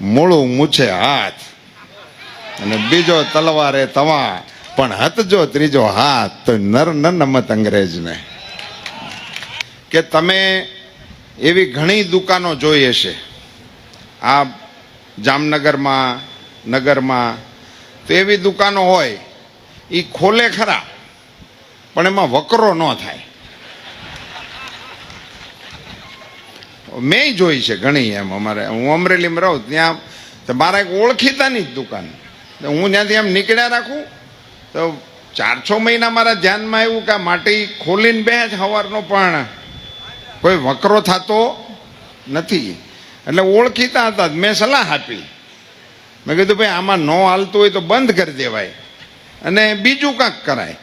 મૂળું મૂછે હાથ. અને બીજો તલવારે તવા. પણ હતજો ત્રીજો હાથ. તો નર ન નમત અંગ્રેજને. કે તમે એવી ઘણી દુકાનો જોઈ હશે. આ જામનગરમાં, નગરમાં, તો એવી દુકાનો હોય એ ખોલે ખરા. પણ એમાં વકરો ન થાય. મેં જોઈ છે ઘણી એમ અમારે. હું અમરેલીમાં રહું, ત્યાં તો મારા એક ઓળખીતાની જ દુકાન. તો હું ત્યાંથી એમ નીકળ્યા રાખું. તો ચાર છ મહિના મારા ધ્યાનમાં આવ્યું કે માટી ખોલીને બે જ સવારનો પણ કોઈ વકરો થતો નથી. એટલે ઓળખીતા હતા મેં સલાહ આપી. મેં કીધું, ભાઈ, આમાં ન હાલતું હોય તો બંધ કરી દેવાય અને બીજું કાંક કરાય.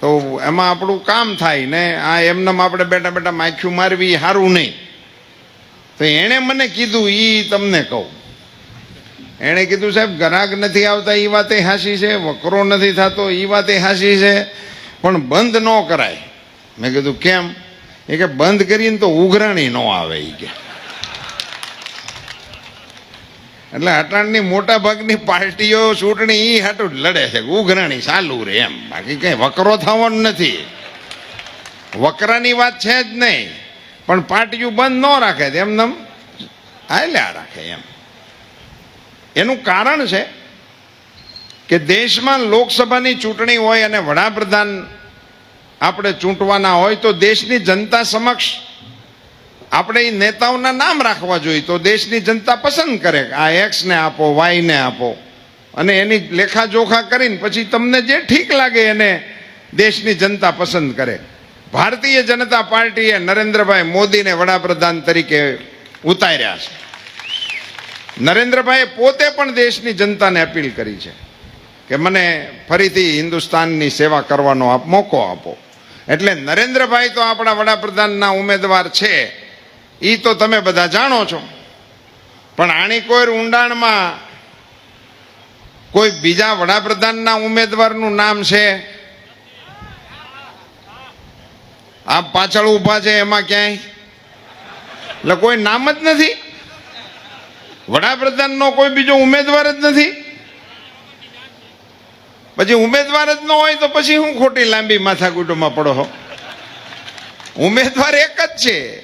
તો એમાં આપણું કામ થાય ને આ એમનેમ આપણે બેઠા બેઠા માખ્યું મારવી સારું નહીં. તો એણે મને કીધું એ તમને કહું. એણે કીધું, સાહેબ ગ્રાહક નથી આવતા એ વાતે હાસી છે, વકરો નથી થતો એ વાતે હાસી છે, પણ બંધ ન કરાય. મેં કીધું, કેમ? એ કે, બંધ કરીને તો ઉઘરાણી ન આવે એ કે. એટલે અટાણની મોટા ભાગની પાર્ટીઓ ચૂંટણી એ હાટું લડે છે ઉઘરાણી ચાલુ રહે એમ. બાકી કઈ વકરો થવાનો નથી. વકરાની વાત છે જ નહીં. પણ પાટિયું બંધ ન રાખે એમને હાલ્યા રાખે એમ. એનું કારણ છે કે દેશમાં લોકસભાની ચૂંટણી હોય અને વડાપ્રધાન આપણે ચૂંટવાના હોય તો દેશની જનતા સમક્ષ આપણે એ નેતાઓના નામ રાખવા જોઈએ તો દેશની જનતા પસંદ કરે આ એક્સને આપો વાયને આપો. અને એની લેખાજોખા કરીને પછી તમને જે ઠીક લાગે એને દેશની જનતા પસંદ કરે. ભારતીય જનતા પાર્ટીએ નરેન્દ્રભાઈ મોદીને વડાપ્રધાન તરીકે ઉતાર્યા છે. નરેન્દ્રભાઈએ પોતે પણ દેશની જનતાને અપીલ કરી છે કે મને ફરીથી હિન્દુસ્તાનની સેવા કરવાનો આપ મોકો આપો. એટલે નરેન્દ્રભાઈ તો આપણા વડાપ્રધાનના ઉમેદવાર છે. એ તો તમે બધા જાણો છો. પણ આની કોઈ ઊંડાણમાં કોઈ બીજા વડાપ્રધાનના ઉમેદવારનું નામ છે? આ પાછળ ઊભા છે, એમાં ક્યાંય? એટલે કોઈ નામ જ નથી? વડાપ્રધાનનો કોઈ બીજો ઉમેદવાર જ નથી? પછી ઉમેદવાર જ ન હોય તો પછી હું ખોટી લાંબી માથાકૂટોમાં પડો હો? ઉમેદવાર એક જ છે.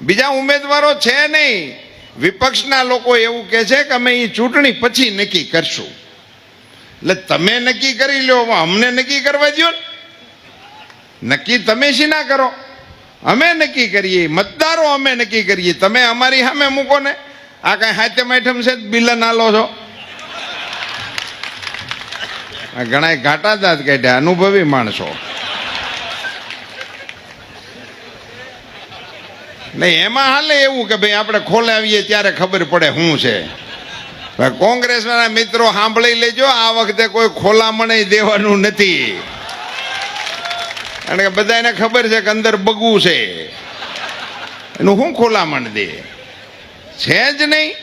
બીજા ઉમેદવારો છે નહીં. વિપક્ષના લોકો એવું કહે છે કે અમે એ ચૂંટણી પછી નક્કી કરશું. એટલે તમે નક્કી કરી લો અમને નક્કી કરવા દો ને. નક્કી તમે શી ના કરો? અમે નક્કી કરીએ, મતદારો અમે નક્કી કરીએ. તમે અમારી સામે મૂકો ને. આ કઈ હાથમ આઈટમ છે? બિલન આલો છો. આ ઘણા ઘાટા દાંત કાઢ્યા, અનુભવી માણસો. નહીં, એમાં હાલે એવું કે ભાઈ આપણે ખોલાવીએ ત્યારે ખબર પડે શું છે. કોંગ્રેસના મિત્રો સાંભળી લેજો, આ વખતે કોઈ ખોલામણ દેવાનું નથી. કારણ કે બધાને ખબર છે કે અંદર બગવું છે. એનું શું ખોલામણ દે? છે જ નહીં.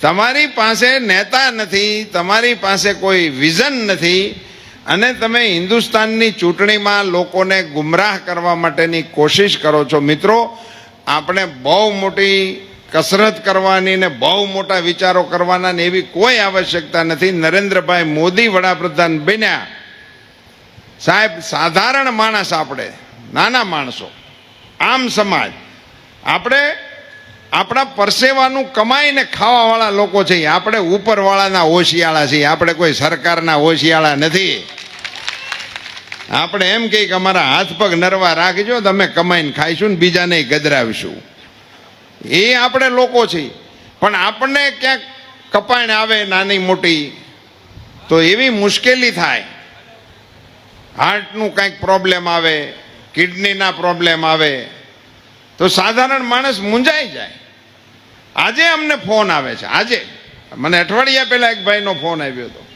તમારી પાસે નેતા નથી, તમારી પાસે કોઈ વિઝન નથી, અને તમે હિન્દુસ્તાનની ચૂંટણીમાં લોકોને ગુમરાહ કરવા માટેની કોશિશ કરો છો. મિત્રો, આપણે બહુ મોટી કસરત કરવાની ને બહુ મોટા વિચારો કરવાના ને એવી કોઈ આવશ્યકતા નથી. નરેન્દ્રભાઈ મોદી વડાપ્રધાન બન્યા. સાહેબ, સાધારણ માણસ આપણે, નાના માણસો, આમ સમાજ. આપણે આપણા પરસેવાનું કમાઈને ખાવાવાળા લોકો છીએ આપણે ઉપરવાળાના ઓશિયાળા છીએ, આપણે કોઈ સરકારના ઓશિયાળા નથી. આપણે એમ કહીએ કે અમારા હાથ પગ નરવા રાખજો, તમે કમાઈને ખાઈશું ને બીજાને ગદરાવીશું. એ આપણે લોકો છીએ પણ આપણને ક્યાંક કપાણ આવે નાની મોટી, તો એવી મુશ્કેલી થાય. હાર્ટનું કંઈક પ્રોબ્લેમ આવે, કિડનીના પ્રોબ્લેમ આવે, તો સાધારણ માણસ મૂંઝાઈ જાય. આજે અમને ફોન આવે છે, આજે. મને અઠવાડિયા પહેલાં એક ભાઈનો ફોન આવ્યો હતો,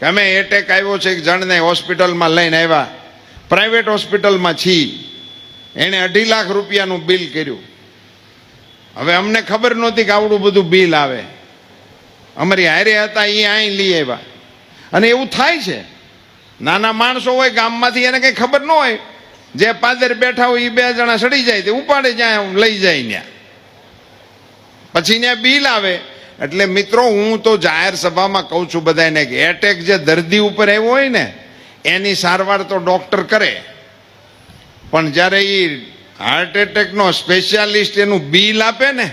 કે અમે એટેક આવ્યો છે, એક જણને હોસ્પિટલમાં લઈને આવ્યા. પ્રાઇવેટ હોસ્પિટલમાં છી એણે અઢી લાખ રૂપિયાનું બિલ કર્યું. હવે અમને ખબર નહોતી કે આવડું બધું બિલ આવે. અમારી હારે હતા એ અહીં લઈ આવ્યા. અને એવું થાય છે નાના માણસો હોય, ગામમાંથી એને કંઈ ખબર ન હોય. જે પાદર બેઠા હોય એ બે જણા સડી જાય તે ઉપાડે જાય લઈ જાય ત્યાં. પછી ત્યાં બિલ આવે. એટલે મિત્રો, હું તો જાહેર સભામાં કહું છું બધાને કે એટેક જે દર્દી ઉપર આવ્યો હોય ને, એની સારવાર તો ડૉક્ટર કરે. પણ જ્યારે એ હાર્ટ એટેકનો સ્પેશિયાલિસ્ટ એનું બિલ આપે ને,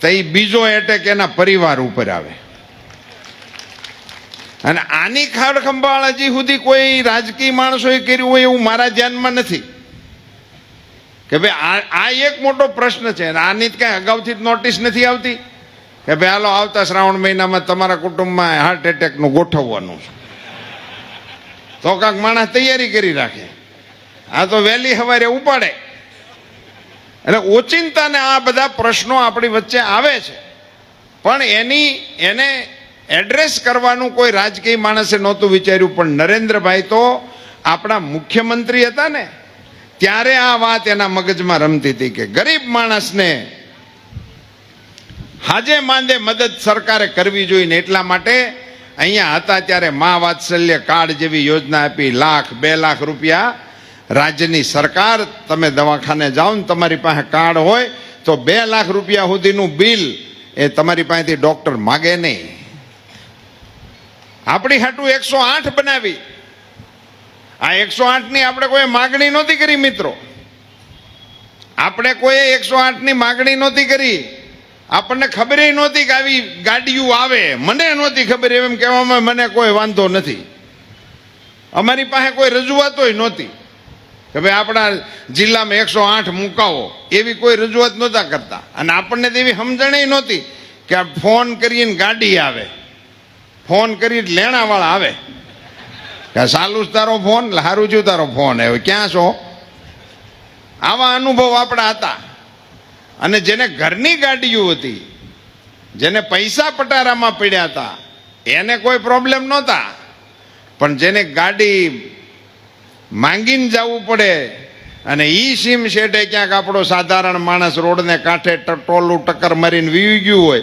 તો એ બીજો એટેક એના પરિવાર ઉપર આવે. અને આની ખાડ ખંભાળ હજી સુધી કોઈ રાજકીય માણસોએ કર્યું હોય એવું મારા ધ્યાનમાં નથી. કે ભાઈ, આ એક મોટો પ્રશ્ન છે આની કાંઈ અગાઉથી જ નોટિસ નથી આવતી કે ભાઈ, હાલો, આવતા શ્રાવણ મહિનામાં તમારા કુટુંબમાં હાર્ટ એટેકનું ગોઠવવાનું છે. તો કાંક માણસ તૈયારી કરી રાખે. આ તો વહેલી સવારે ઉપાડે. એટલે ઓચિંતાને આ બધા પ્રશ્નો આપણી વચ્ચે આવે છે. પણ એની, એને એડ્રેસ કરવાનું કોઈ રાજકીય માણસે નહોતું વિચાર્યું, પણ નરેન્દ્રભાઈ તો આપણા મુખ્યમંત્રી હતા ને, ત્યારે આ વાત એના મગજમાં રમતી હતી કે ગરીબ માણસને હાજે માંદે મદદ સરકારે કરવી જોઈએ એટલા માટે અહીંયા હતા ત્યારે મા વાત્સલ્ય કાર્ડ જેવી યોજના આપી, લાખ, બે લાખ રૂપિયા રાજ્યની સરકાર, તમે દવાખાને જાઓ ને તમારી પાસે કાર્ડ હોય તો બે લાખ રૂપિયા સુધીનું બિલ એ તમારી પાસેથી ડૉક્ટર માગે નહીં. આપણી હાટું એકસો આઠ બનાવી. આ એકસો આઠની આપણે કોઈ માગણી નહોતી કરી, મિત્રો. આપણે કોઈ એકસો આઠની માગણી નહોતી કરી. આપણને ખબર નહોતી કે આવી ગાડીઓ આવે. મને નહોતી ખબર એમ કહેવામાં મને કોઈ વાંધો નથી. અમારી પાસે કોઈ રજૂઆતોય નહોતી કે ભાઈ આપણા જિલ્લામાં એકસો આઠ મુકાવો. એવી કોઈ રજૂઆત નહોતા કરતા. અને આપણને તેવી સમજણ નહોતી કે આ ફોન કરીને ગાડી આવે. ફોન કરી લેણાવાળા આવે. કે સાલું તારો ફોન હારું છું તારો ફોન હવે ક્યાં છો? આવા અનુભવ આપણા હતા. અને જેને ઘરની ગાડીઓ હતી, જેને પૈસા પટારામાં પીડ્યા હતા, એને કોઈ પ્રોબ્લેમ નહોતા. પણ જેને ગાડી માંગીને જવું પડે, અને ઈ સીમ શેઠે ક્યાંક આપણો સાધારણ માણસ રોડને કાંઠે ટોલું ટક્કર મારીને વીવી ગયું હોય,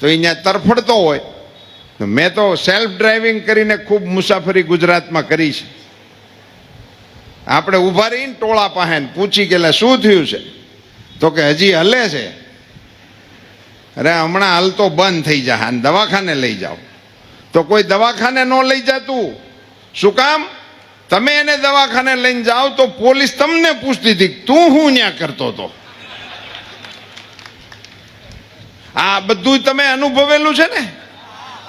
તો અહીંયા તરફડતો હોય. મેં તો સેલ્ફ ડ્રાઇવિંગ કરીને ખૂબ મુસાફરી ગુજરાતમાં કરી છે. આપણે ઊભા રહીને ટોળા પાસે પૂછી કે શું થયું છે? તો કે હજી હલે છે. અરે હમણાં હલતો બંધ થઈ જાય અને દવાખાને લઈ જાઓ. તો કોઈ દવાખાને ન લઈ જતું? શું કામ? તમે એને દવાખાને લઈને જાઓ તો પોલીસ તમને પૂછતી હતી, તું હું ન્યા કરતો હતો આ બધું તમે અનુભવેલું છે ને?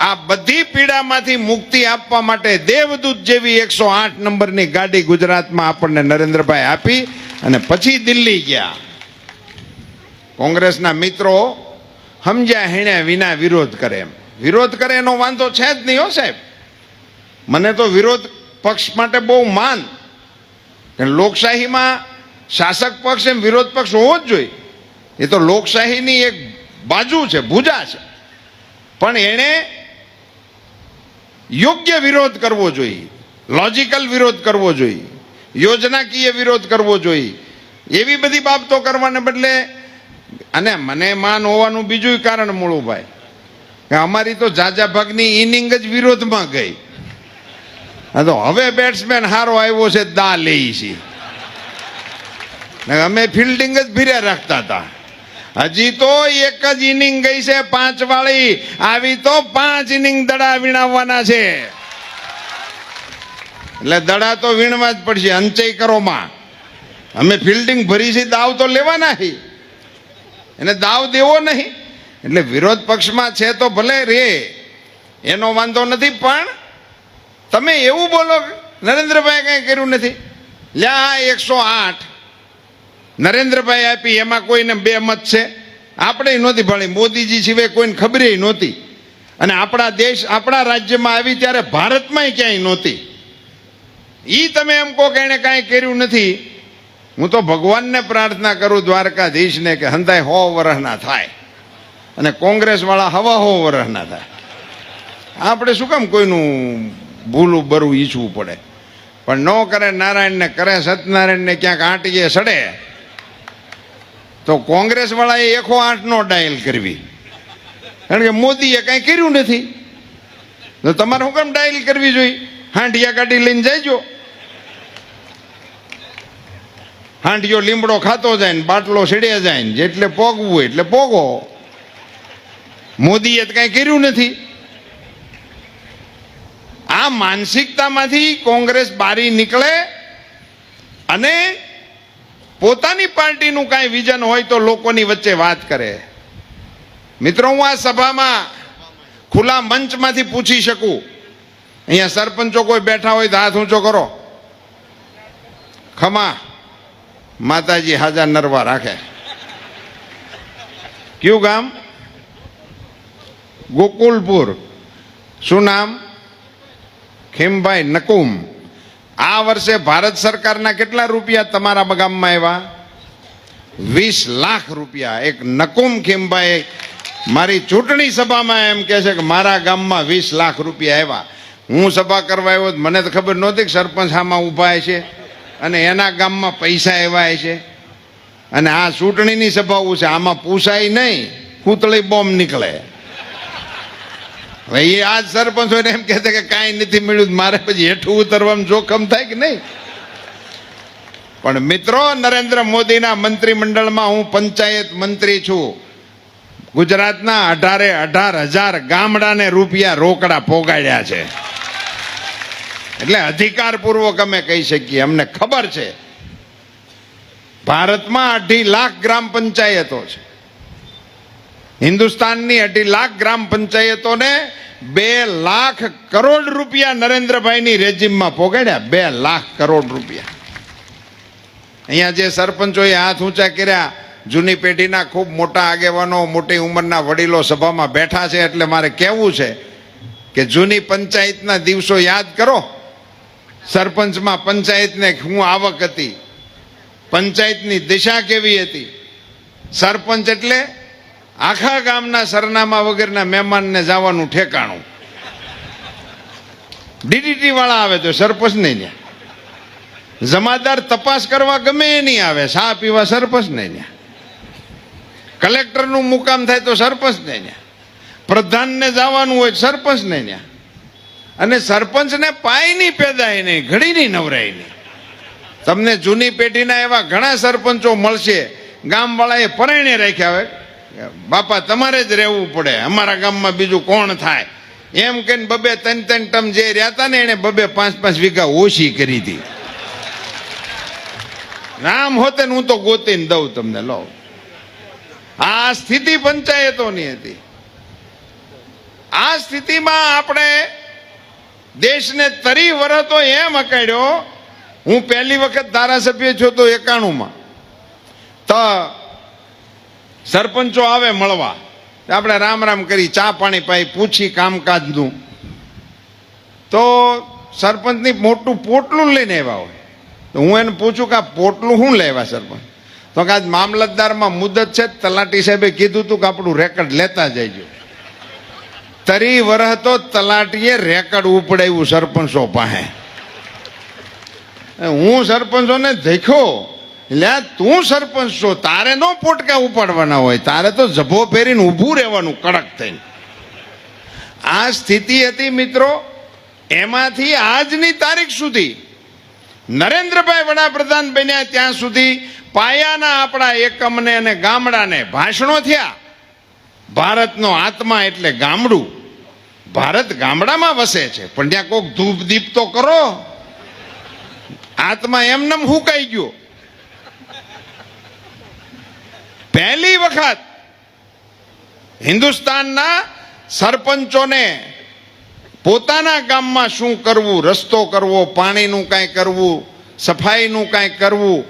આ બધી પીડામાંથી મુક્તિ આપવા માટે દેવદૂત જેવી એકસો આઠ નંબરની ગાડી ગુજરાતમાં આપણને નરેન્દ્રભાઈ આપી અને પછી દિલ્હી ગયા. કોંગ્રેસના મિત્રો સમજ્યા હેણે વિના વિરોધ કરે એમ. વિરોધ કરે એનો વાંધો છે જ નહીં હો સાહેબ. મને તો વિરોધ પક્ષ માટે બહુ માન. લોકશાહીમાં શાસક પક્ષ એમ વિરોધ પક્ષ હોવો જ જોઈએ. એ તો લોકશાહીની એક બાજુ છે, ભૂજા છે. પણ એણે યોગ્ય વિરોધ કરવો જોઈએ. લોજિકલ વિરોધ કરવો જોઈએ. યોજનાકીય વિરોધ કરવો જોઈએ. એવી બધી બાબતો કરવાને બદલે, અને મને માન હોવાનું બીજું કારણ મૂળુભાઈ કે અમારી તો જાજા ભાગની ઇનિંગ જ વિરોધમાં ગઈ. તો હવે બેટ્સમેન હારો આવ્યો છે, દા લઈ છે. અમે ફિલ્ડિંગ જ ભીરે રાખતા હતા. હજી તો એક જ ઇનિંગ ગઈ છે પાંચ વાળી. આવી તો પાંચ ઇનિંગ દડા વીણાવવાના છે. એટલે દડા તો વીણવા જ પડશે અંચય કરોમાં અમે ફિલ્ડિંગ ભરી છે દાવ તો લેવાના છે એને દાવ દેવો નહીં. એટલે વિરોધ પક્ષમાં છે તો ભલે રે. એનો વાંધો નથી, પણ તમે એવું બોલો નરેન્દ્રભાઈ કંઈ કર્યું નથી. લ્યા એકસો આઠ. નરેન્દ્રભાઈ આપી, એમાં કોઈને બે મત છે. આપણે નહોતી ભણી મોદીજી સિવાય કોઈને ખબર નહોતી. અને આપણા દેશ, આપણા રાજ્યમાં આવી ત્યારે ભારતમાંય ક્યાંય નહોતી. ઈ તમે એમ કહો કે એણે કાંઈ કર્યું નથી. હું તો ભગવાનને પ્રાર્થના કરું દ્વારકાધીશને કે હંધાય હો વરહના થાય. અને કોંગ્રેસ વાળા હવા હો વરહના થાય. આપણે શું કામ કોઈનું ભૂલું બરું ઈચ્છવું પડે? પણ ન કરે નારાયણને, કરે સત્યનારાયણને ક્યાંક આંટીએ સડે. તો કોંગ્રેસ વાળાએ એકો આઠ નો ડાયલ કરવી. કારણ કે મોદીએ કાંઈ કર્યું નથી. તો તમારે હું કેમ ડાયલ કરવી જોઈએ? હાંડિયા ગાડી લઈને જઈજો હાંડિયો લીમડો ખાતો જાય ને બાટલો સીડે જાય ને જેટલે પોગવું એટલે પોગો. મોદીએ તો કાંઈ કર્યું નથી. આ માનસિકતામાંથી કોંગ્રેસ બારી નીકળે અને પોતાની પાર્ટીનું કાંઈ વિઝન હોય તો લોકોની વચ્ચે વાત કરે. મિત્રો, હું આ સભામાં ખુલ્લા મંચમાંથી પૂછી શકું. અહીંયા સરપંચો કોઈ બેઠા હોય તો હાથ ઊંચો કરો. ખમા, માતાજી હાજર નરવા રાખે. કયું ગામ? ગોકુલપુર. શું નામ? ખીમભાઈ નકુમ. આ વર્ષે ભારત સરકારના કેટલા રૂપિયા તમારા ગામમાં આવ્યા? વીસ લાખ રૂપિયા. એક નકુમ ખીમભાઈ મારી ચૂંટણી સભામાં એમ કહે છે કે મારા ગામમાં વીસ લાખ રૂપિયા આવ્યા. હું સભા કરવા આવ્યો મને તો ખબર નહોતી કે સરપંચ આમાં ઊભા છે અને એના ગામમાં પૈસા આવ્યા છે અને આ ચૂંટણીની સભાઓ છે. આમાં પૂછાય નહીં. કૂતળી બોમ્બ નીકળે. હવે એ આજ સરપંચ હોય એમ કહે છે કે કાંઈ નથી મળ્યું મારે પછી હેઠું ઉતરવામાં જોખમ થાય કે નહીં? પણ મિત્રો, નરેન્દ્ર મોદીના મંત્રીમંડળમાં હું પંચાયત મંત્રી છું. ગુજરાતના અઢારે અઢાર હજાર ગામડાને રૂપિયા રોકડા પોગાડ્યા છે. એટલે અધિકારપૂર્વક અમે કહી શકીએ, અમને ખબર છે. ભારતમાં અઢી લાખ ગ્રામ પંચાયતો છે. હિન્દુસ્તાનની અઢી લાખ ગ્રામ પંચાયતોને બે લાખ કરોડ રૂપિયા નરેન્દ્રભાઈની રેજીમમાં પોગાડ્યા. બે લાખ કરોડ રૂપિયા. અહીંયા જે સરપંચોએ હાથ ઊંચા કર્યા, જૂની પેઢીના ખૂબ મોટા આગેવાનો, મોટી ઉંમરના વડીલો સભામાં બેઠા છે એટલે મારે કહેવું છે કે જૂની પંચાયતના દિવસો યાદ કરો. સરપંચમાં પંચાયતને શું આવક હતી. પંચાયતની દિશા કેવી હતી? સરપંચ એટલે આખા ગામના સરનામા વગરના મહેમાનને જવાનું ઠેકાણું. ડીડીટી વાળા આવે તો સરપંચ નહીં ત્યાં જમાદાર તપાસ કરવા ગમે એ નહીં આવે, સા પીવા સરપંચ નહીં ત્યાં કલેક્ટરનું મુકામ થાય તો સરપંચ નહીં ત્યાં પ્રધાનને જવાનું હોય સરપંચ નહીં ત્યાં અને સરપંચને પાય નહીં પેદાય નહીં, ઘડી નહીં નવરાય નહીં. તમને જૂની પેઢીના એવા ઘણા સરપંચો મળશે, ગામવાળાએ પરણે રાખ્યા હોય. બાપા, તમારે જ રહેવું પડે. અમારા ગામમાં બીજું કોણ થાય? એમ કહીને બબે ત્રણ ત્રણ ટમ જે રહ્યા ને એને બબે પાંચ પાંચ વીઘા ઓછી કરી હતી. નામ હોતે ને હું તો ગોતીને દઉં તમને, લો. આ સ્થિતિ પંચાયતોની હતી. આ સ્થિતિમાં આપણે દેશને તરી વરતો એમ અકાડ્યો હું પહેલી વખત ધારાસભ્ય છું તો એકાણુંમાં. તો સરપંચો આવે મળવા. આપણે રામ રામ કરી ચા પાણી પાઈ પૂછી કામકાજનું તો સરપંચની મોટું પોટલું લઈને આવ્યા હોય. તો હું એને પૂછું કે આ પોટલું શું લેવા સરપંચ? તો કે આજ મામલતદારમાં મુદત છે તલાટી સાહેબે કીધું હતું કે આપણું રેકર્ડ લેતા જઈજો. તરી વરહ તો તલાટીએ રેકર્ડ ઉપડાવ્યું સરપંચો પાસે. હું સરપંચોને દેખ્યો. એટલે તું સરપંચ છો, તારે નો પોટકા ઉપાડવાના હોય. તારે તો જભો પહેરીને ઊભું રહેવાનું, કડક થઈને. આ સ્થિતિ હતી મિત્રો, એમાંથી આજની તારીખ સુધી નરેન્દ્રભાઈ વડાપ્રધાન બન્યા ત્યાં સુધી પાયાના આપણા એકમને અને ગામડાને ભાષણો થયા. ભારતનો આત્મા એટલે ગામડું. ભારત ગામડામાં વસે છે, પણ ત્યાં કોઈક ધૂપ દીપ તો કરો. આત્મા એમનેમ હુકાઈ ગયો. પહેલી વખત હિન્દુસ્તાનના સરપંચોને પોતાના ગામમાં શું કરવું, રસ્તો કરવો, પાણીનું કાંઈ કરવું, સફાઈનું કાંઈ કરવું,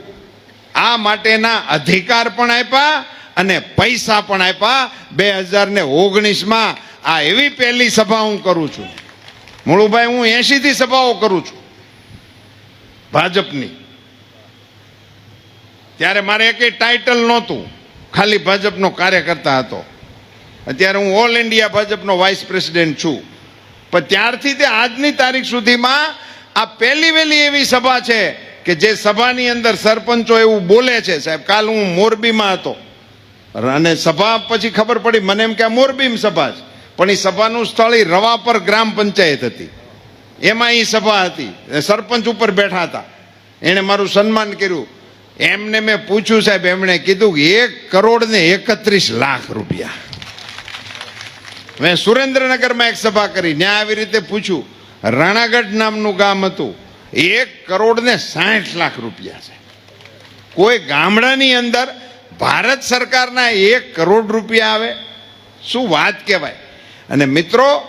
આ માટેના અધિકાર પણ આપ્યા અને પૈસા પણ આપ્યા. બે હજાર ને ઓગણીસમાં આ એવી પહેલી સભા હું કરું છું. મુળુભાઈ, હું એસીથી સભાઓ કરું છું ભાજપની. ત્યારે મારે એક ટાઇટલ નહોતું. ખાલી ભાજપનો કાર્યકર્તા હતો. અત્યારે હું ઓલ ઇન્ડિયા ભાજપનો વાઇસ પ્રેસિડેન્ટ છું. પણ ત્યારથી તે આજની તારીખ સુધીમાં આ પહેલી વહેલી એવી સભા છે કે જે સભાની અંદર સરપંચો એવું બોલે છે, સાહેબ, કાલ હું મોરબીમાં હતો. અને સભા પછી ખબર પડી, મને એમ કે મોરબીમાં સભા છે. પણ એ સભાનું સ્થળ એ રવાપર ગ્રામ પંચાયત હતી. એમાં એ સભા હતી. સરપંચ ઉપર બેઠા હતા. એણે મારું સન્માન કર્યું. એમને મેં પૂછ્યું, સાહેબ, એમણે કીધું કે એક કરોડ ને એકત્રીસ લાખ રૂપિયા. મેં સુરેન્દ્રનગરમાં એક સભા કરી, ત્યાં આવી રીતે પૂછ્યું, રાણાગઢ નામનું ગામ હતું, એક કરોડ ને સાઠ લાખ રૂપિયા છે. કોઈ ગામડાની અંદર ભારત સરકારના એક કરોડ રૂપિયા આવે, શું વાત કહેવાય? અને મિત્રો,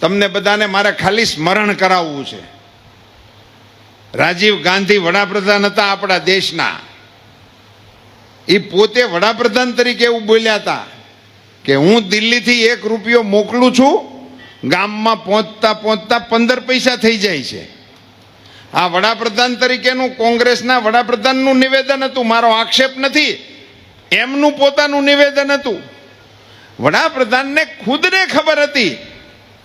તમને બધાને મારે ખાલી સ્મરણ કરાવવું છે. રાજીવ ગાંધી વડાપ્રધાન હતા આપણા દેશના. એ પોતે વડાપ્રધાન તરીકે એવું બોલ્યા હતા કે હું દિલ્હીથી એક રૂપિયો મોકલું છું, ગામમાં પહોંચતા પહોંચતા પંદર પૈસા થઈ જાય છે. આ વડાપ્રધાન તરીકેનું કોંગ્રેસના વડાપ્રધાનનું નિવેદન હતું, મારો આક્ષેપ નથી. એમનું પોતાનું નિવેદન હતું. વડાપ્રધાનને ખુદને ખબર હતી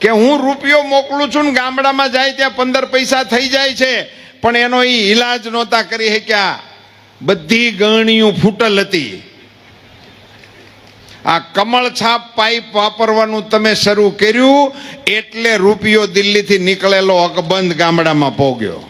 કે હું રૂપિયો મોકલું છું ને ગામડામાં જાય ત્યાં પંદર પૈસા થઈ જાય છે. પણ એનો એ ઈલાજ નહોતા કરી શક્યા. બધી ગરણીઓ ફૂટલ હતી. આ કમળ છાપ પાઇપ વાપરવાનું તમે શરૂ કર્યું, એટલે રૂપિયો દિલ્હીથી નીકળેલો અકબંધ ગામડામાં પોગ્યો.